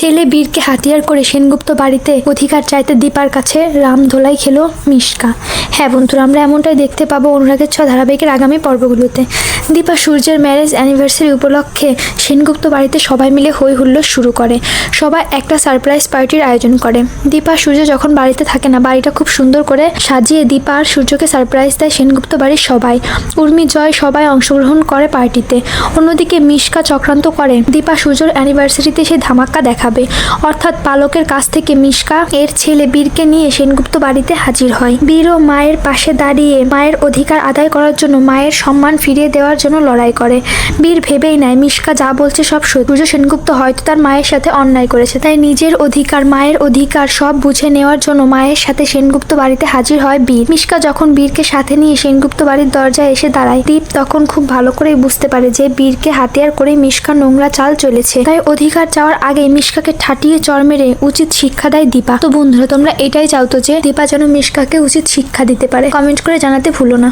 ছেলে বীরকে হাতিয়ার করে সেনগুপ্ত বাড়িতে অধিকার চাইতে দীপার কাছে রাম ধোলাই খেলো মিশকা। হ্যাঁ বন্ধুরা, আমরা এমনটাই দেখতে পাবো অনুরাগের ছ ধারাবাহিকের আগামী পর্বগুলোতে। দীপা সূর্যের ম্যারেজ অ্যানিভার্সারি উপলক্ষে সেনগুপ্ত বাড়িতে সবাই মিলে হই হুল্লোড় শুরু করে। সবাই একটা সারপ্রাইজ পার্টির আয়োজন করে। দীপা সূর্য যখন বাড়িতে থাকে না, বাড়িটা খুব সুন্দর করে সাজিয়ে দীপা আর সূর্যকে সারপ্রাইজ দেয় সেনগুপ্ত বাড়ির সবাই। উর্মি জয় সবাই অংশগ্রহণ করে পার্টিতে। অন্যদিকে মিশকা চক্রান্ত করে। দীপা সূর্যর অ্যানিভার্সারিতে সে ধামাক্কা দেখাবে অর্থাৎ পালকের কাছ থেকে মিশকা এর ছেলে বীরকে নিয়ে সেনগুপ্ত বাড়িতে হাজির হয়। বীরও মায়ের পাশে দাঁড়িয়ে মায়ের অধিকার আদায় করার জন্য মায়ের সম্মান ফিরিয়ে দেওয়ার জন্য লড়াই করে। বীর ভেবেই নেয়, মিশকা যা বলছে সব সূর্য সেনগুপ্ত হয়তো তার মায়ের সাথে অন্যায় করেছে, তাই নিজের অধিকার, মায়ের অধিকার সব বুঝে নেওয়ার জন্য মায়ের সাথে সেনগুপ্ত বাড়িতে হাজির হয় বীর। মিশকা যখন বীরকে সাথে নিয়ে সেনগুপ্ত বাড়ির দরজায় এসে দাঁড়ায়, দীপ তখন খুব ভালো করেই বুঝতে পারে যে বীরকে হাতিয়ার করে মিশকা নোংরা চাল চলেছে তাই অধিকার চাওয়ার আগে মিশকাকে ঠাটিয়ে চর মেরে উচিত শিক্ষা দেয় দীপা। তো বন্ধুরা, তোমরা এটাই চাও তো যে দীপা যেন মিশকাকে উচিত শিক্ষা দিতে পারে। কমেন্ট করে জানাতে ভুলো না।